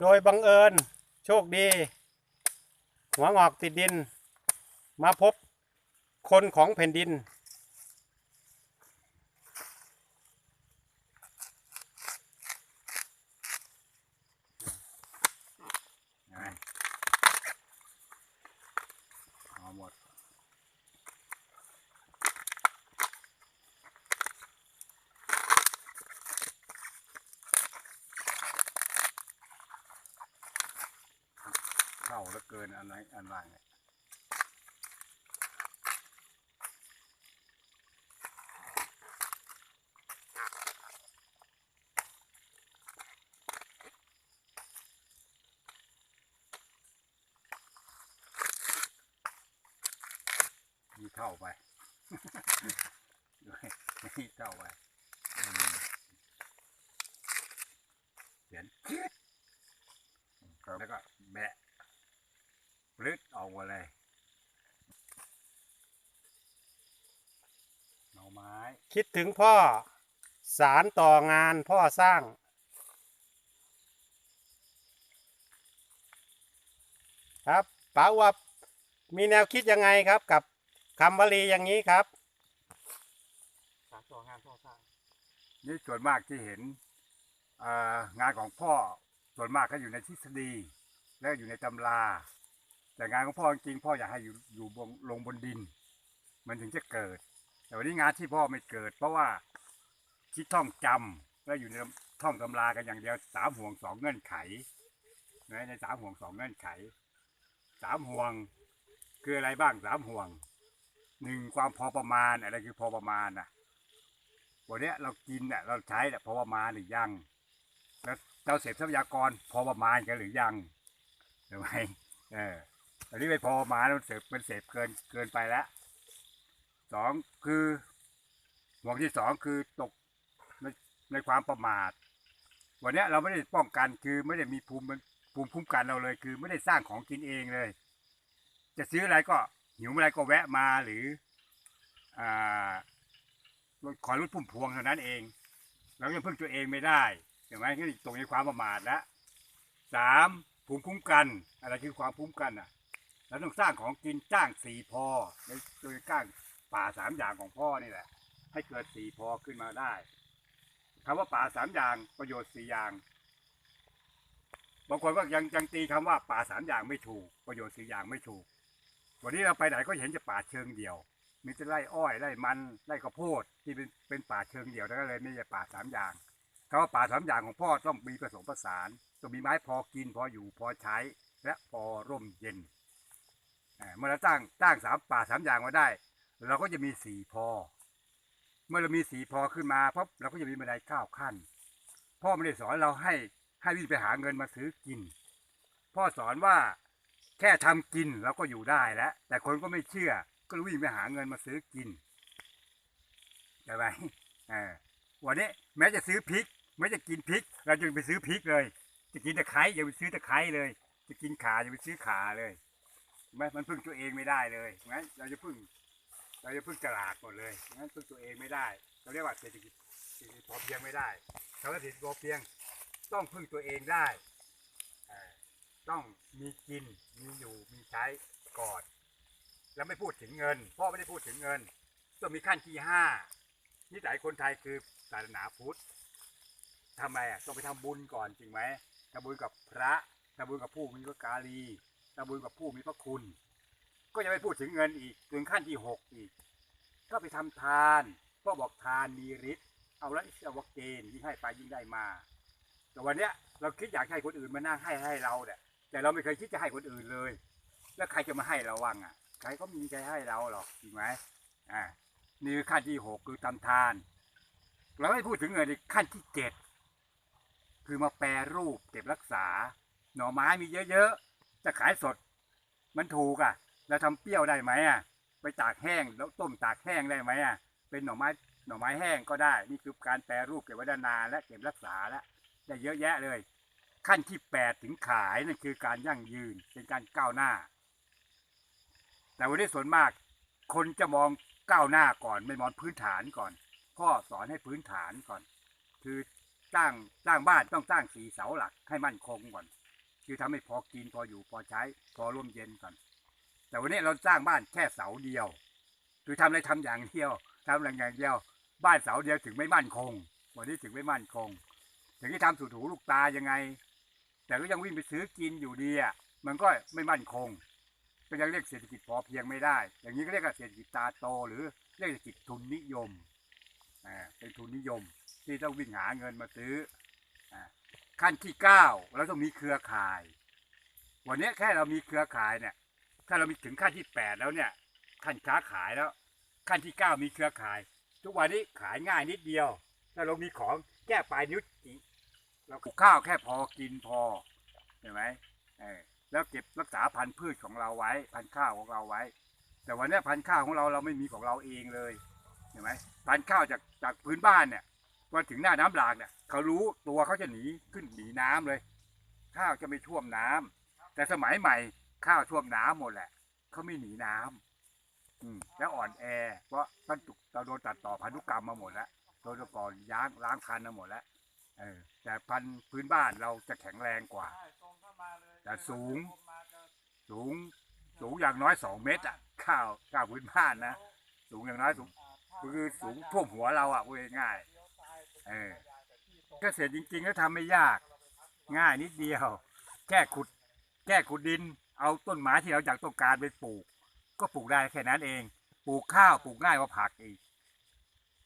โดยบังเอิญโชคดี หัวงอกติดดิน มาพบคนของแผ่นดิน ไงเอาหมด เข้าแล้วเกินอันไหนอันไรเนี่ยมีเข้าไปด้วยนี่เข้าไปอืมเขียนแล้วก็แบะ ปลึดออกมาเลยหน่อไม้ คิดถึงพ่อสารต่องานพ่อสร้าง ครับป๋าวับมีแนวคิดยังไงครับกับคำวลีอย่างนี้ครับสามต่องานพ่อสร้างนี่ส่วนมากที่เห็นงานของพ่อส่วนมากก็อยู่ในทฤษฎี และอยู่ในตำรา แต่งานของพ่อจริงพ่ออยากให้อยู่อยู่ลงบนดิน มันถึงจะเกิด แต่วันนี้งานที่พ่อไม่เกิด เพราะว่าคิดท่องจำและอยู่ในท่องตำรากันอย่างเดียวสามห่วงสองเงื่อนไขในสามห่วงสองเงื่อนไขสามห่วงคืออะไรบ้างสามห่วงหนึ่งความพอประมาณอะไรคือพอประมาณอะวันนี้เรากินเนี่ยเราใช้เนี่ยพอประมาณหรือยัง แล้วเราเสพทรัพยากรพอประมาณกันหรือยังถูกไหมเอออันนี้ไม่พอประมาณมันเสพมันเสพเกินเกินไปแล้ว สองคือห่วงที่สองคือตกในในความประมาท วันนี้เราไม่ได้ป้องกันคือไม่ได้มีภูมิภูมิคุ้มกันเราเลย คือไม่ได้สร้างของกินเองเลย จะซื้ออะไรก็หิวอะไรก็แวะมาหรืออ่าขอรถพุ่มพวงเท่านั้นเองเรายังพึ่งตัวเองไม่ได้เห็นไหมก็ตรงในความประมาทแล้วสามภูมิคุ้มกัน อะไรคือความภูมิคุ้มกันอะเราต้องสร้างของกินจ้างสี่พอในโดยก้าง ป่าสามอย่างของพ่อนี่แหละ ให้เกิดสี่พอขึ้นมาได้คำว่าป่าสามอย่างประโยชน์สี่อย่างบางคนก็ยังยังตีคำว่าป่าสามอย่างไม่ถูก ประโยชน์สี่อย่างไม่ถูกวันนี้เราไปไหนก็เห็นจะป่าเชิงเดียว มีแต่ไร่อ้อยไร่มันไร่ข้าวโพดที่เป็นเป็นป่าเชิงเดี่ยวแล้วก็เลยไม่ใช่ป่าสามอย่างคำว่าป่าสามอย่างของพ่อต้องมีผสมผสานต้องมีไม้พอกินพออยู่พอใช้ และพอร่มเย็นเมื่อเราตั้งตั้งสามป่าสามอย่างมาได้ เราก็จะมีสี่พอ เมื่อเรามีสี่พอขึ้นมาปั๊บเราก็จะมีบันไดเก้าขั้น พ่อไม่ได้สอนเราให้ให้วิ่งไปหาเงินมาซื้อกิน พ่อสอนว่าแค่ทำกินเราก็อยู่ได้แล้ว แต่คนก็ไม่เชื่อ ก็วิ่งไปหาเงินมาซื้อกินใช่ไหมวันนี้แม้จะซื้อพริกแม้จะกินพริก เราจะไปซื้อพริกเลย จะกินตะไคร้อย่าไปซื้อตะไคร้เลย จะกินขาอย่าไปซื้อขาเลยแม้มันพึ่งตัวเองไม่ได้เลยงั้นเราจะพึ่ง เราจะพึ่งตลาดหมดเลยงั้นพึ่งตัวเองไม่ได้ เราเรียกว่าเศรษฐกิจเศรษฐกิจพอเพียงไม่ได้คำว่าเศรษฐกิจพอเพียงต้องพึ่งตัวเองได้ ต้องมีกิน มีอยู่ มีใช้ก่อน แล้วไม่พูดถึงเงิน พ่อไม่ได้พูดถึงเงิน ต้องมีขั้นที่ห้านิสัยคนไทยคือศาสนาพุทธทำไมอะต้องไปทำบุญก่อนจริงไหมทำบุญกับพระทำบุญกับผู้มีพระกาลีทำบุญกับผู้มีพระคุณ ก็ยังไม่พูดถึงเงินอีกถึงขั้นที่หกอีก ก็ไปทำทานพ่อบอกทานมีฤทธิ์เอาละอิสวเกณฑ์ยิ่งให้ไปยิ่งได้มา แต่วันเนี้ยเราคิดอยากให้คนอื่นมานั่งให้ให้เราเนี่ยแต่เราไม่เคยคิดจะให้คนอื่นเลย แล้วใครจะมาให้เราวังอะใครก็มีใครให้เราหรอกจริงไหมอ่านี่คือขั้นที่หกคือทำทานเราไม่พูดถึงเงินในขั้นที่เจ็ดคือมาแปรรูปเก็บรักษา หน่อไม้มีเยอะๆจะขายสด มันถูกอะ แล้วทำเปรี้ยวได้ไหมอะ ไปตากแห้งแล้วต้มตากแห้งได้ไหมอะ เป็นหน่อไม้หน่อไม้แห้งก็ได้ นี่คือการแปรรูปเก็บไว้ได้นานและเก็บรักษาแล้วได้เยอะแยะเลย ขั้นที่แปดถึงขายนั่นคือการยั่งยืนเป็นการก้าวหน้า แต่วันนี้ส่วนมากคนจะมองก้าวหน้าก่อนไม่มองพื้นฐานก่อน พ่อสอนให้พื้นฐานก่อน คือสร้างสร้างบ้านต้องสร้างสีเสาหลักให้มั่นคงก่อน คือทำให้พอกินพออยู่พอใช้ พอร่มเย็นก่อน แต่วันนี้เราสร้างบ้านแค่เสาเดียวคือทำอะไรทำอย่างเดียวทำอะไรอย่างเดียว บ้านเสาเดียวถึงไม่มั่นคง วันนี้ถึงไม่มั่นคง ถึงที่ทำสูตรหูลูกตายังไง แต่ก็ยังวิ่งไปซื้อกินอยู่ดีอะมันก็ไม่มั่นคง ก็ยังเรียกเศรษฐกิจพอเพียงไม่ได้ อย่างนี้ก็เรียกว่าเศรษฐกิจตาโต หรือเรียกเศรษฐกิจทุนนิยมอ่าเป็นทุนนิยม ที่ต้องวิ่งหาเงินมาซื้ออ่าขั้นที่เก้าเราต้องมีเครือข่าย วันนี้แค่เรามีเครือข่ายเนี่ย ถ้าเรามีถึงขั้นที่แปดแล้วเนี่ยขั้นค้าขายแล้ว ขั้นที่เก้ามีเครือข่าย ทุกวันนี้ขายง่ายนิดเดียว ถ้าเรามีของแก้ปลายนิ้วจิเราข้าวแค่พอกินพอเห็นไหมเออแล้วเก็บรักษาพันธุ์พืชของเราไว้ พันธุ์ข้าวของเราไว้ แต่วันนี้พันธุ์ข้าวของเราเราไม่มีของเราเองเลยเห็นไหมพันธุ์ข้าวจากจากพื้นบ้านเนี่ยมาถึงหน้าน้ำหลากเนี่ยเขารู้ตัวเขาจะหนีขึ้นหนีน้ำเลย ข้าวจะไม่ท่วมน้ำแต่สมัยใหม่ ข้าวท่วมน้ำหมดแหละเขาไม่หนีน้ำอืมแล้วอ่อนแอ เพราะท่านถูกเราโดนตัดต่อพันธุกรรมมาหมดแล้วโดนก่อนย้างล้างพันธุ์มาหมดแล้วเออแต่พันธุ์พื้นบ้านเราจะแข็งแรงกว่า แต่สูง สูง สูงอย่างน้อยสองเมตรอะข้าวข้าวพื้นบ้านนะสูงอย่างน้อยสูงคือสูงท่วมหัวเราอะพูดง่ายๆเออเกษตรจริงๆก็ทำไม่ยาก ง่ายนิดเดียว แค่ขุด แค่ขุดดิน เอาต้นไม้ที่เราอยากต้องการไปปลูก ก็ปลูกได้แค่นั้นเอง ปลูกข้าวปลูกง่ายกว่าผักอีก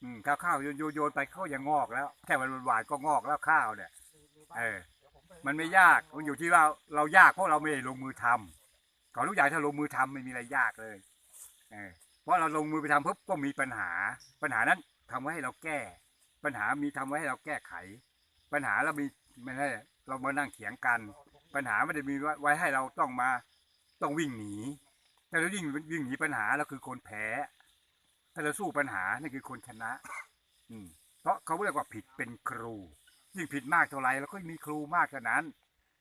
อืมข้าวข้าวโยนโยนไปเขายังงอกแล้ว แค่วันหวานก็งอกแล้วข้าวเนี่ย เออ มันไม่ยากมันอยู่ที่เราเรายากเพราะเราไม่ได้ลงมือทำของทุกอย่างถ้าลงมือทำไม่มีอะไรยากเลย เออเพราะเราลงมือไปทำปุ๊บก็มีปัญหา ปัญหานั้นทำไว้ให้เราแก้ ปัญหามีทำไว้ให้เราแก้ไข ปัญหาเรามีไม่ใช่เรามานั่งเถียงกัน ปัญหาไม่ได้มีไว้ให้เราต้องมาต้องวิ่งหนีถ้าเราวิ่งวิ่งหนีปัญหาเราคือคนแพ้ถ้าเราสู้ปัญหานั่คือคนชนะ อืม เพราะเขาเรียกว่าผิดเป็นครู ยิ่งผิดมากเท่าไรเราก็มีครูมากเท่านั้น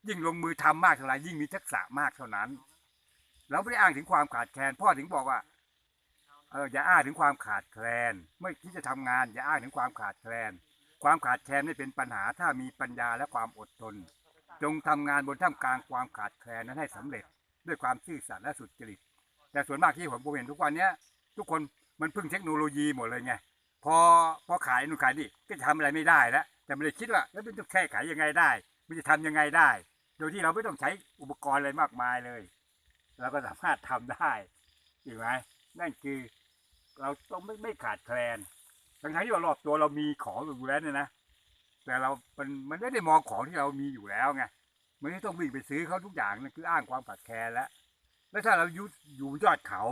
ยิ่งลงมือทำมากเท่าไรยิ่งมีทักษะมากเท่านั้น เราไม่ได้อ้างถึงความขาดแคลนพ่อถึงบอกว่าเอออย่าอ้างถึงความขาดแคลนเมื่อที่จะทำงาน อย่าอ้างถึงความขาดแคลน ความขาดแคลนไม่เป็นปัญหาถ้ามีปัญญาและความอดทน จงทำงานบนท่ามกลางความขาดแคลนนั้นให้สำเร็จด้วยความซื่อสัตย์และสุจริต แต่ส่วนมากที่ผมเห็นทุกวันเนี้ยทุกคนมันพึ่งเทคโนโลยีหมดเลยไงพอพอขายนู่นขายนี่ก็จะทำอะไรไม่ได้แล้วแต่ไม่ได้คิดว่าแล้วมันจะแค่ขายยังไงได้ มันจะทำยังไงได้ โดยที่เราไม่ต้องใช้อุปกรณ์อะไรมากมายเลยเราก็สามารถทำได้ถูกไหมนั่นคือเราต้องไม่ไม่ขาดแคลนทั้งๆที่ว่ารอบตัวเรามีของอยู่แล้วเนี่ยนะ แต่เรามันมันไม่ได้มองของที่เรามีอยู่แล้วไงมันไม่ต้องวิ่งไปซื้อเขาทุกอย่างนั่นคืออ้างความขาดแคลนแล้วแล้วถ้าเราอยู่อยู่ยอดเขา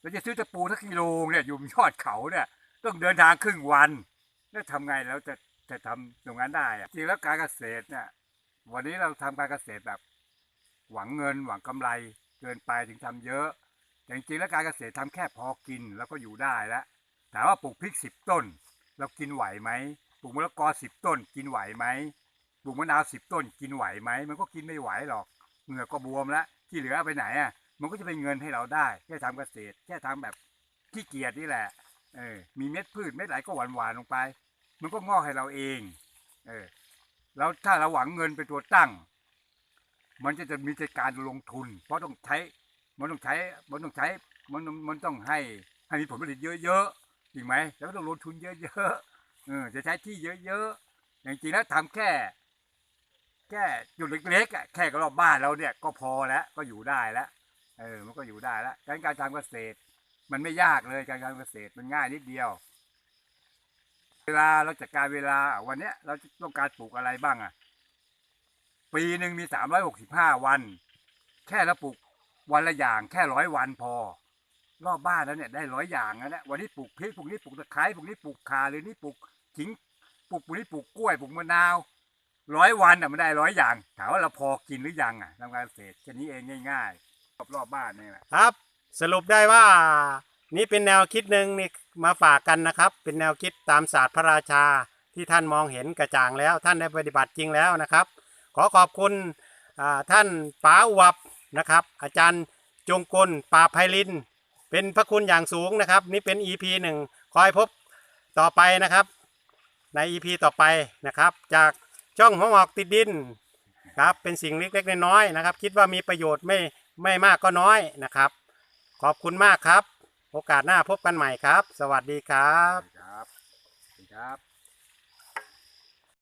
เราจะซื้อตะปูทักกิโลเนี่ยอยู่ยอดเขาเนี่ยต้องเดินทางครึ่งวัน แล้วทำไงแล้วจะจะทำตรงนั้นได้อะจริงแล้วการเกษตรเนี่ยวันนี้เราทำการเกษตรแบบ หวังเงินหวังกำไรเกินไปถึงทำเยอะแต่จริงแล้วการเกษตรทำแค่พอกินแล้วก็อยู่ได้แล้วถามว่าปลูกพริกสิบต้น เรากินไหวไหม ปลูกมะละกอสิบต้นกินไหวไหมปลูกมะนาวสิบต้นกินไหวไหมมันก็กินไม่ไหวหรอกเหงื่อก็บวมแล้วที่เหลือไปไหนอะ มันก็จะเป็นเงินให้เราได้ แค่ทำเกษตร แค่ทำแบบขี้เกียจนี่แหละเออมีเม็ดพืชเม็ดไหลก็หวานหวานลงไป มันก็งอกให้เราเองเออแล้วถ้าเราหวังเงินเป็นตัวตั้ง มันจะจะมีการลงทุน เพราะต้องใช้มันต้องใช้มันต้องใช้มันมันต้องให้ให้มีผลผลิตเยอะๆจริงไหมแล้วต้องลงทุนเยอะๆ เออจะใช้ที่เยอะๆอย่างจริงแล้วทำแค่ แค่จุดเล็กๆอะแค่รอบบ้านเราเนี่ยก็พอแล้วก็อยู่ได้แล้วเออมันก็อยู่ได้แล้วการการทำเกษตร มันไม่ยากเลยการทำเกษตรมันง่ายนิดเดียว เวลาเราจัดการเวลาวันเนี้ยเราต้องการปลูกอะไรบ้างอะ ปีหนึ่งมีสามร้อยหกสิบห้าวัน แค่เราปลูกวันละอย่างแค่ร้อยวันพอ รอบบ้านแล้วเนี่ยได้ร้อยอย่างแล้วนี่ยวันนี้ปลูกพริกปลูกนี้ปลูกตะไคร้ปลูกนี้ปลูกข่าหรือนี่ปลูก ขิงปลูกปลูกนี้ปลูกกล้วยปลูกมะนาวร้อยวันอะมันได้ร้อยอย่างถามว่าเราพอกินหรือยังอะทำการเกษตรแค่นี้เองง่ายๆรอบรอบบ้านนี่แหละครับ สรุปได้ว่า นี่เป็นแนวคิดหนึ่งนี่มาฝากกันนะครับ เป็นแนวคิดตามศาสตร์พระราชาที่ท่านมองเห็นกระจ่างแล้ว ท่านได้ปฏิบัติจริงแล้วนะครับ ขอขอบคุณท่านป๋าอวับนะครับ อาจารย์จงกลปราไพลิน เป็นพระคุณอย่างสูงนะครับ นี่เป็น EP หนึ่งคอยพบต่อไปนะครับ ใน EP ต่อไปนะครับ จากช่องหัวหอกติดดินครับเป็นสิ่งเล็กๆน้อยๆนะครับ คิดว่ามีประโยชน์ไม่ไม่มากก็น้อยนะครับ ขอบคุณมากครับ โอกาสหน้าพบกันใหม่ครับ สวัสดีครับ ครับครับ